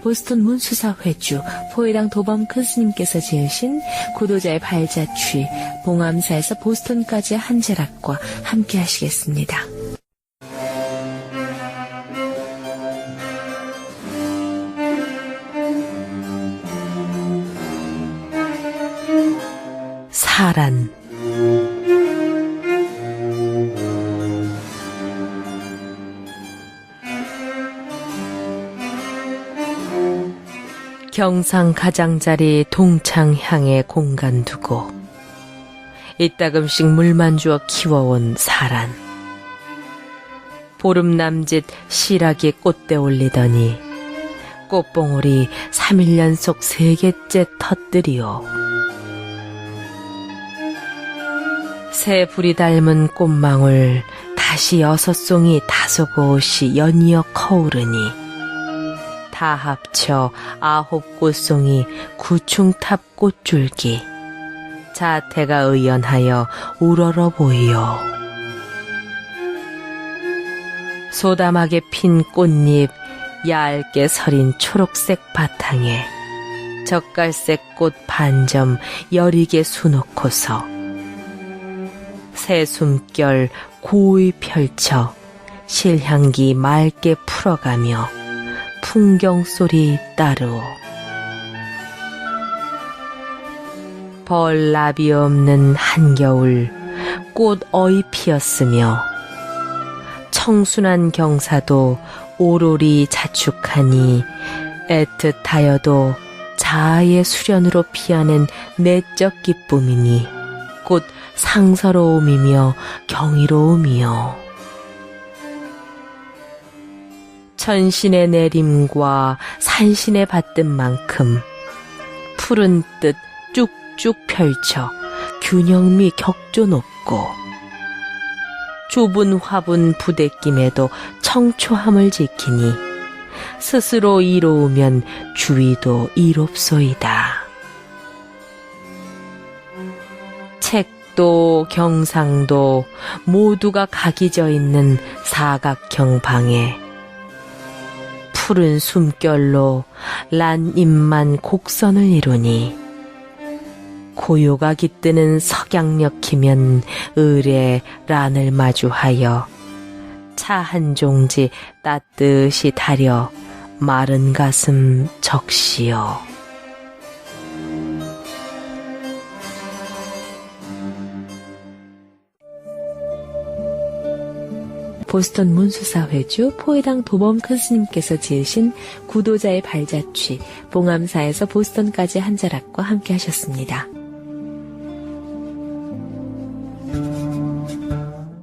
보스턴 문수사 회주 포회당 도범 큰 스님께서 지으신 구도자의 발자취 봉암사에서 보스턴까지 한 자락과 함께 하시겠습니다. 사란 경상 가장자리 동창향에 공간 두고 이따금씩 물만 주어 키워온 사란. 보름 남짓 실하게 꽃대 올리더니 꽃봉오리 3일 연속 세 개째 터뜨리오. 새 불이 닮은 꽃망울 다시 여섯 송이 다섯 곳이 연이어 커오르니 다 합쳐 아홉 꽃송이 구충탑 꽃줄기. 자태가 의연하여 우러러 보이요 소담하게 핀 꽃잎 얇게 서린 초록색 바탕에 젓갈색 꽃 반점 여리게 수놓고서 새 숨결 고이 펼쳐 실향기 맑게 풀어가며 풍경 소리 따르오. 벌나비 없는 한겨울 꽃 어이 피었으며 청순한 경사도 오로리 자축하니 애틋하여도 자아의 수련으로 피어낸 내적 기쁨이니 곧 상서로움이며 경이로움이요. 천신의 내림과 산신의 받든 만큼 푸른 뜻 쭉쭉 펼쳐 균형미 격조 높고 좁은 화분 부대낌에도 청초함을 지키니 스스로 이로우면 주위도 이롭소이다. 책도 경상도 모두가 각이 져 있는 사각형 방에 푸른 숨결로 란잎만 곡선을 이루니 고요가 깃드는 석양역이면 을에 란을 마주하여 차 한 종지 따뜻이 다려 마른 가슴 적시어 보스턴 문수사 회주 포회당 도범 큰 스님께서 지으신 구도자의 발자취 봉암사에서 보스턴까지 한 자락과 함께 하셨습니다.